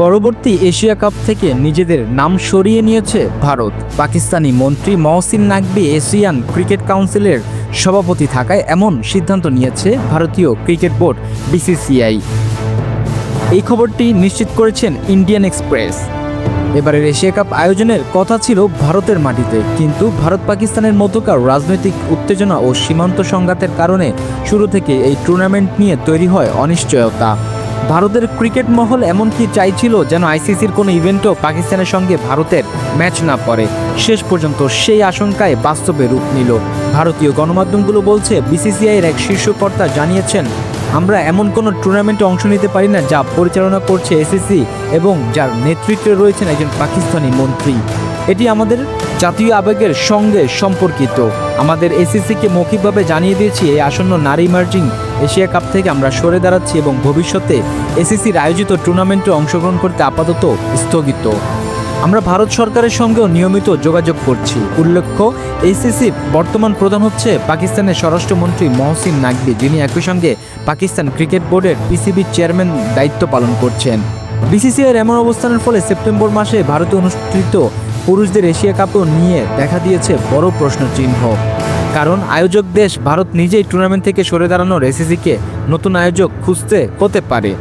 পরবর্তী Asia cup থেকে নিজেদের নাম সরিয়ে নিয়েছে ভারত। পাকিস্তানি মন্ত্রী মহসিন নাকবি এশিয়ান ক্রিকেট কাউন্সিলের সভাপতি থাকায় এমন সিদ্ধান্ত নিয়েছে ভারতীয় ক্রিকেট বোর্ড, বিসিসিআই। এই খবরটি নিশ্চিত করেছেন ইন্ডিয়ান এক্সপ্রেস। এবারের এশিয়া কাপ আয়োজনের কথা ছিল ভারতের মাটিতে, কিন্তু ভারত পাকিস্তানের মধ্যকার রাজনৈতিক উত্তেজনা ও সীমান্ত সংঘাতের কারণে শুরু থেকে এই টুর্নামেন্ট নিয়ে তৈরি হয় অনিশ্চয়তা। ভারতের ক্রিকেট মহল এমনকি চাইছিল যেন আইসিসির কোনো ইভেন্টও পাকিস্তানের সঙ্গে ভারতের ম্যাচ না পড়ে? শেষ পর্যন্ত সেই আশঙ্কায় বাস্তবে রূপ নিল। ভারতীয় গণমাধ্যমগুলো বলছে, বিসিসিআইয়ের এক শীর্ষকর্তা জানিয়েছেন, আমরা এমন কোনো টুর্নামেন্টে অংশ নিতে পারি না যা পরিচালনা করছে এসিসি এবং যার নেতৃত্বে রয়েছেন একজন পাকিস্তানি মন্ত্রী। এটি আমাদের জাতীয় আবেগের সঙ্গে সম্পর্কিত। আমাদের এসিসিকে মৌখিকভাবে জানিয়ে দিয়েছি, এই আসন্ন নারী ইমার্জিং এশিয়া কাপ থেকে আমরা সরে দাঁড়াচ্ছি এবং ভবিষ্যতে এসিসির আয়োজিত টুর্নামেন্টে অংশগ্রহণ করতে আপাতত স্থগিত। আমরা ভারত সরকারের সঙ্গেও নিয়মিত যোগাযোগ করছি। উল্লেখ্য এইসিসির বর্তমান প্রধান হচ্ছে পাকিস্তানের স্বরাষ্ট্রমন্ত্রী মহসিন নাকবি যিনি একই সঙ্গে পাকিস্তান ক্রিকেট বোর্ডের পিসিবির চেয়ারম্যান দায়িত্ব পালন করছেন। বিসিসিআইয়ের এমন অবস্থানের ফলে সেপ্টেম্বর মাসে ভারতে অনুষ্ঠিত পুরুষদের এশিয়া কাপও নিয়ে দেখা দিয়েছে বড় প্রশ্ন চিহ্ন কারণ আয়োজক দেশ ভারত নিজেই টুর্নামেন্ট থেকে সরে দাঁড়ানোর এসিসিকে নতুন আয়োজক খুঁজতে হতে পারে।